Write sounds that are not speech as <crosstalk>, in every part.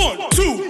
One, two,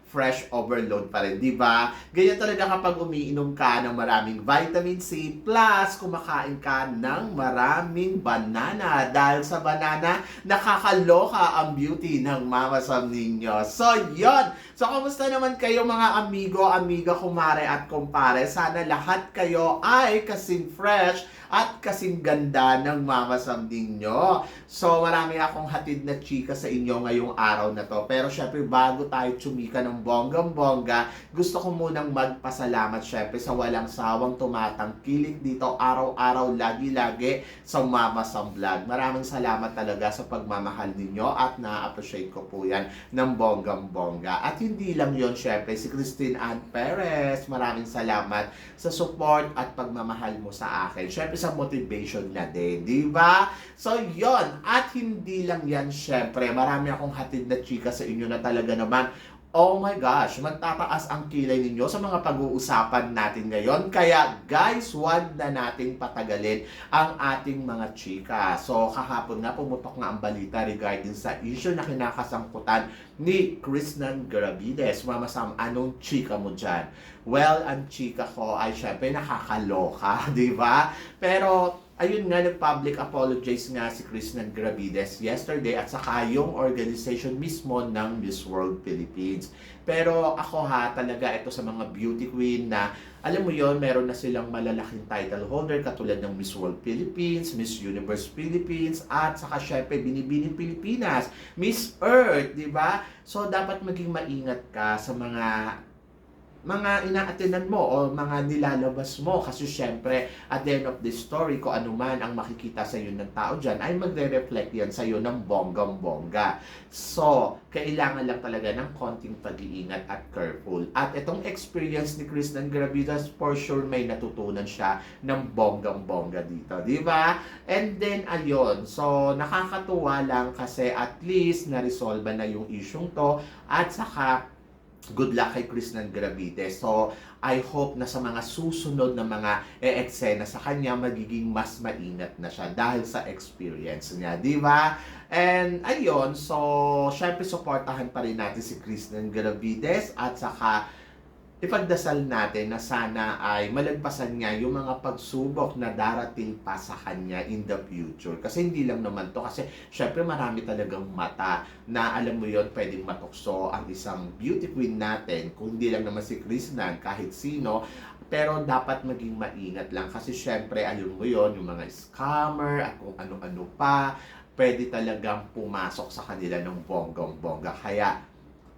fresh overload pa rin, di ba? Ganyan talaga kapag umiinom ka ng maraming vitamin C plus kumakain ka ng maraming banana. Dahil sa banana, nakakaloka ang beauty ng Mama Sam ninyo. So, yon So, kamusta naman kayo mga amigo, amiga, kumare at kumpare? Sana lahat kayo ay kasing fresh at kasing ganda ng Mama Sam ninyo. So, marami akong hatid na chika sa inyo ngayong araw na to. Pero syempre, bago tayo tsumika ng bonggang-bongga, gusto ko munang magpasalamat syempre sa walang sawang tumatangkilik dito araw-araw, lagi-lagi sa Mama Sam Vlog. Maraming salamat talaga sa pagmamahal ninyo at na-appreciate ko po yan ng bonggang-bongga. At hindi lang yon syempre, si Christine Ann Perez, maraming salamat sa support at pagmamahal mo sa akin. Syempre sa motivation na din, di ba? So, yon At hindi lang yan, syempre, marami akong hatid na chika sa inyo na talaga naman Oh my gosh, magtataas ang kilay ninyo sa mga pag-uusapan natin ngayon. Kaya guys, wag na nating patagalin ang ating mga chika. So kahapon nga pumutok nga ang balita regarding sa issue na kinakasangkutan ni Krishnan Garavides. Mama Sam, anong chika mo dyan? Well, ang chika ko ay syempre nakakaloka, <laughs> di ba? Pero ayun nga, nag-public apologize nga si Krishnan Gravides yesterday at saka yung organization mismo ng Miss World Philippines. Pero ako ha, talaga ito sa mga beauty queen na alam mo yon meron na silang malalaking title holder katulad ng Miss World Philippines, Miss Universe Philippines, at saka syempre Binibining Pilipinas, Miss Earth, di ba? So dapat maging maingat ka sa mga mga inaatinan mo o mga nilalabas mo. Kasi syempre at the end of the story kung ano man ang makikita sa iyo ng tao dyan ay magre-reflect yan sa iyo ng bonggang bongga so kailangan lang talaga ng konting pag-iingat at careful. At itong experience ni Kristen Gravidas for sure may natutunan siya ng bonggang bongga dito di ba? And then ayun. So nakakatuwa lang kasi at least na-resolve na yung isyong to. At saka good luck kay Krishnan Gravides. So, I hope na sa mga susunod na mga e-eksena sa kanya, magiging mas maingat na siya dahil sa experience niya, di ba? And ayun, so, syempre supportahan pa rin natin si Krishnan Gravides at saka ipagdasal natin na sana ay malagpasan niya yung mga pagsubok na darating pa sa kanya in the future. Kasi hindi lang naman to. Kasi syempre marami talagang mata na alam mo yon pwedeng matukso ang isang beauty queen natin. Kung hindi lang naman si Krishnan, kahit sino. Pero dapat maging maingat lang. Kasi syempre, alam mo yon yung mga scammer at kung ano-ano pa, pwede talagang pumasok sa kanila ng bonggang-bongga. Kaya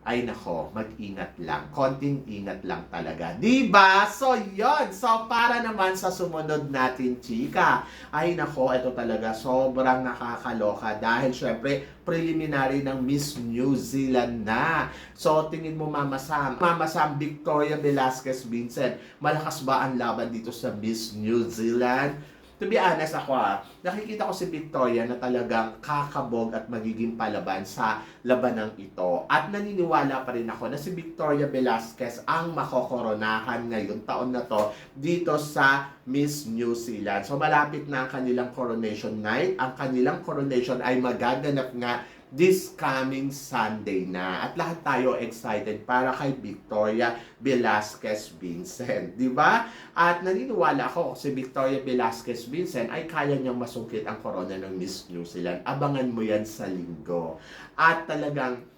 ay nako, mag-ingat lang. Konting ingat lang talaga. Di ba? So, yon So, para naman sa sumunod natin, chika. Ay nako, ito talaga sobrang nakakaloka dahil syempre, preliminary ng Miss New Zealand na. So, tingin mo Mama Sam, Mama Sam Victoria Velasquez Vincent, malakas ba ang laban dito sa Miss New Zealand? To be honest ako ah, nakikita ko si Victoria na talagang kakabog at magiging palaban sa labanang ito. At naniniwala pa rin ako na si Victoria Velasquez ang makokoronahan ngayon taon na to dito sa Miss New Zealand. So malapit na ang kanilang coronation night. Ang kanilang coronation ay magaganap nga this coming Sunday na. At lahat tayo excited para kay Victoria Velasquez Vincent. Di ba? At naniniwala ako si Victoria Velasquez Vincent ay kaya niyang masungkit ang corona ng Miss New Zealand. Abangan mo yan sa linggo. At talagang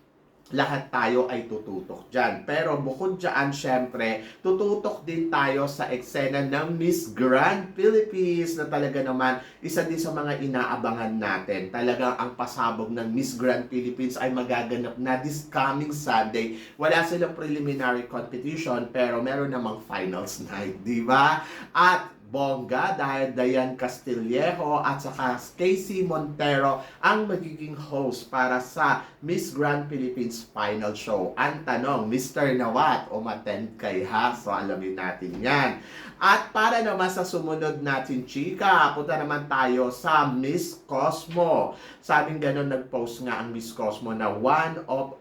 lahat tayo ay tututok dyan. Pero bukod dyan, syempre, tututok din tayo sa eksena ng Miss Grand Philippines na talaga naman isa din sa mga inaabangan natin. Talagang ang pasabog ng Miss Grand Philippines ay magaganap na this coming Sunday. Wala silang preliminary competition pero meron namang finals night, di ba? At bongga dahil Dayan Castillejo at saka Casey Montero ang magiging host para sa Miss Grand Philippines Final Show. Ang tanong, Mr. Nawat, umattend kay ha? So alamin natin yan. At para naman sa sumunod natin, chika, punta naman tayo sa Miss Cosmo. Sabing ganun, nag-post nga ang Miss Cosmo na one of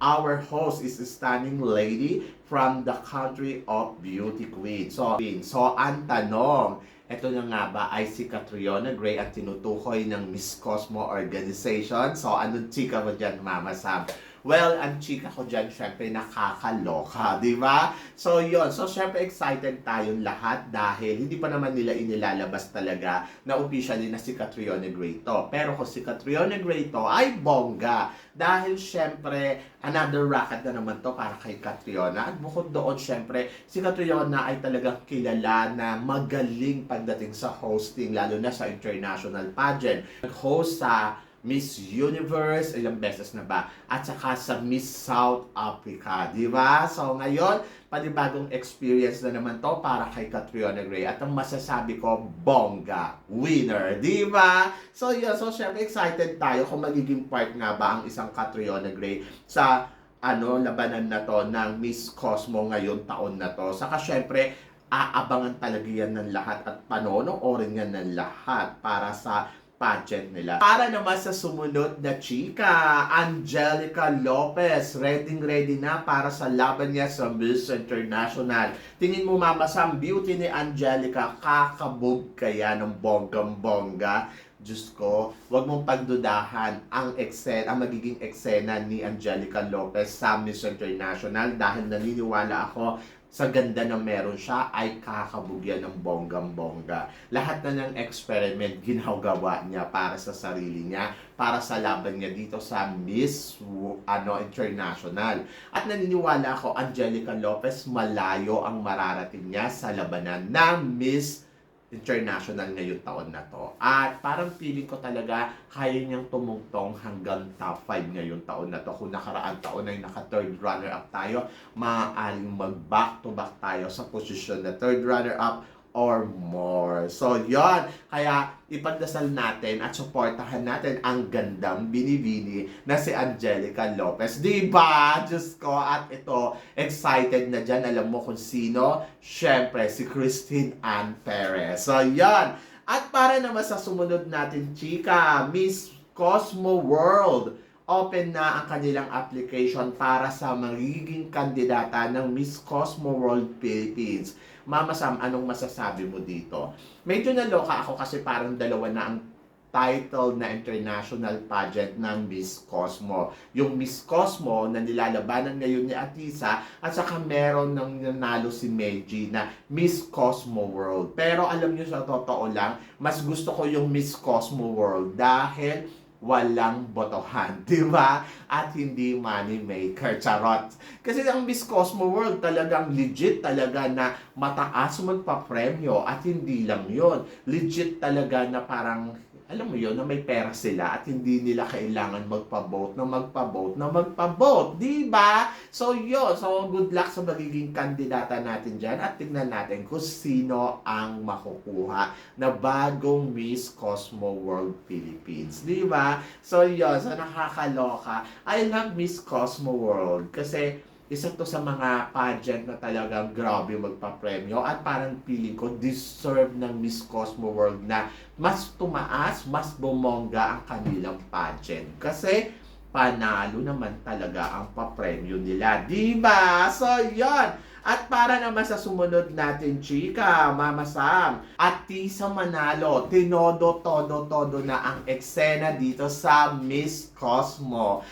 our host is a stunning lady from the country of beauty queen. So, so ang tanong, ito na nga ba ay si Catriona Gray at tinutukoy ng Miss Cosmo Organization? So, anong chika mo dyan, Mama Sam? Well, ang chika ko dyan, syempre, nakakaloka, di ba? So, yon So, syempre, excited tayong lahat dahil hindi pa naman nila inilalabas talaga na officially na si Catriona Gray to. Pero kung si Catriona Gray to ay bongga. Dahil syempre, another racket na naman to para kay Catriona. At bukod doon, syempre, si Catriona ay talagang kilala na magaling pagdating sa hosting, lalo na sa international pageant. Nag-host sa Miss Universe, ilang beses na ba? At saka sa Miss South Africa, di ba? So ngayon, panibagong experience na naman to para kay Catriona Gray. At ang masasabi ko, bongga, winner, di ba? So yun, so syempre excited tayo kung magiging part nga ba ang isang Catriona Gray sa ano, labanan na to ng Miss Cosmo ngayon taon na to. Saka syempre, aabangan talaga yan ng lahat at panonoorin yan ng lahat para sa pageant nila. Para naman sa sumunod na chika, Angelica Lopez, ready ready na para sa laban niya sa Miss International. Tingin mo mama sa beauty ni Angelica, kakabog kaya ng bonggang-bongga? Diyos ko, wag mong pagdudahan ang eksena, ang magiging eksena ni Angelica Lopez sa Miss International dahil naniniwala ako sa ganda na meron siya ay kakabugyan ng bonggang-bongga. Lahat na ng experiment ginagawa niya para sa sarili niya, para sa laban niya dito sa Miss ano International. At naniniwala ako Angelica Lopez malayo ang mararating niya sa labanan ng Miss International ngayong taon na to. At parang feeling ko talaga kaya niyang tumungtong hanggang top 5 ngayong taon na to. Kung nakaraan taon ay naka third runner up tayo, maaaring mag back to back tayo sa posisyon na third runner up or more. So, yon Kaya, ipagdasal natin at suportahan natin ang gandang binibini na si Angelica Lopez. Di ba? Diyos ko. At ito, excited na dyan. Alam mo kung sino? Siyempre, si Christine Ann Perez. So, yon At para naman sa sumunod natin, chika, Miss Cosmo World open na ang kanilang application para sa magiging kandidata ng Miss Cosmo World Philippines. Mama Sam, anong masasabi mo dito? Medyo naloka ako kasi parang dalawa na ang title na international pageant ng Miss Cosmo. Yung Miss Cosmo na nilalabanan ngayon ni Atisa at saka meron ng nanalo si Meiji na Miss Cosmo World. Pero alam niyo sa totoo lang, mas gusto ko yung Miss Cosmo World dahil walang botohan, <laughs> di ba? At hindi money maker, charot. Kasi ang Miss Cosmo World talagang legit talaga na mataas magpa-premyo at hindi lang yon Legit talaga na parang alam mo yon na may pera sila at hindi nila kailangan magpa-vote na magpa-vote na magpa-vote. Di ba? So, yun. So, good luck sa magiging kandidata natin dyan at tignan natin kung sino ang makukuha na bagong Miss Cosmo World Philippines. Di ba? So, yun. So, nakakaloka. I love Miss Cosmo World kasi isa to sa mga pageant na talagang grabe magpa-premyo at parang feeling ko deserve ng Miss Cosmo World na mas tumaas, mas bumongga ang kanilang pageant. Kasi panalo naman talaga ang papremyo nila. Di ba? So, yon. At para naman sa sumunod natin, chika, Mama Sam, at Tisa Manalo, tinodo, todo, todo na ang eksena dito sa Miss Cosmo.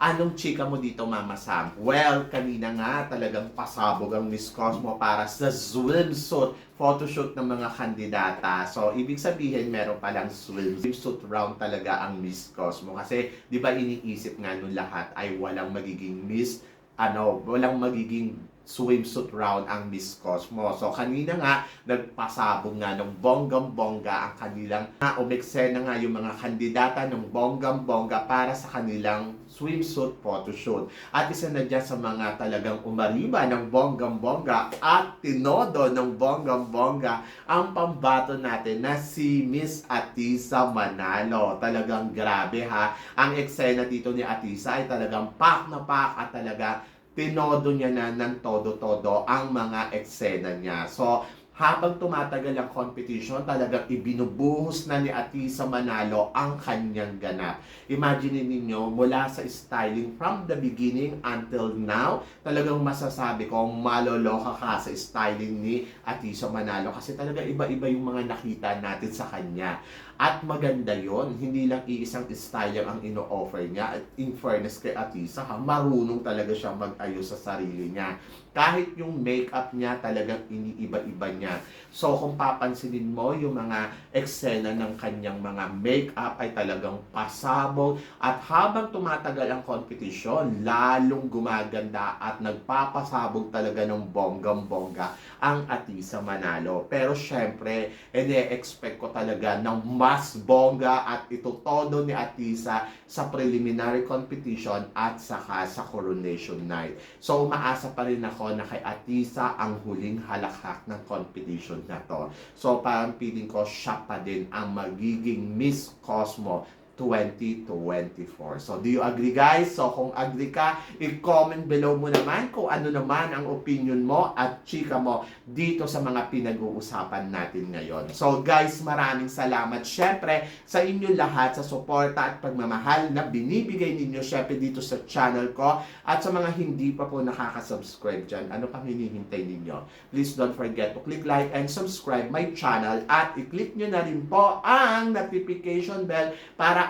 Anong chika mo dito, Mama Sam? Well, kanina nga talagang pasabog ang Miss Cosmo para sa swimsuit photoshoot ng mga kandidata. So, ibig sabihin, meron palang swimsuit round talaga ang Miss Cosmo. Kasi, di ba iniisip nga nung lahat ay walang magiging Miss, ano, walang magiging swimsuit round ang Miss Cosmo. So, kanina nga, nagpasabog nga ng bonggam-bongga ang kanilang, na umeksena nga yung mga kandidata ng bonggam-bongga para sa kanilang swimsuit photoshoot. At isa na dyan sa mga talagang umariba ng bonggang-bongga at tinodo ng bonggang-bongga ang pambato natin na si Miss Atisa Manalo. Talagang grabe ha. Ang eksena dito ni Atisa ay talagang pak na pak at talaga tinodo niya na ng todo-todo ang mga eksena niya. So, habang tumatagal ang competition, talagang ibinubuhos na ni Atisa Manalo ang kanyang ganap. Imagine ninyo, mula sa styling from the beginning until now, talagang masasabi ko, maloloka ka sa styling ni Atisa Manalo kasi talaga iba-iba yung mga nakita natin sa kanya. At maganda yon hindi lang iisang styler ang ino-offer niya. At in fairness kay Atisa, ha, marunong talaga siya mag-ayos sa sarili niya. Kahit yung makeup niya, talagang iniiba-iba niya. So kung papansinin mo, yung mga eksena ng kanyang mga makeup ay talagang pasabog. At habang tumatagal ang competition, lalong gumaganda at nagpapasabog talaga ng bonggam-bongga ang Atisa Manalo. Pero syempre, ine-expect ko talaga ng mas bongga at ito todo ni Atisa sa preliminary competition at saka sa coronation night. So umaasa pa rin ako na kay Atisa ang huling halakhak ng competition na to. So parang feeling ko siya pa din ang magiging Miss Cosmo 2024. So, do you agree guys? So, kung agree ka, i-comment below mo naman kung ano naman ang opinion mo at chika mo dito sa mga pinag-uusapan natin ngayon. So, guys, maraming salamat syempre sa inyo lahat sa suporta at pagmamahal na binibigay ninyo syempre dito sa channel ko at sa mga hindi pa po nakaka-subscribe dyan. Ano pang hinihintay ninyo? Please don't forget to click like and subscribe my channel at i-click nyo na rin po ang notification bell para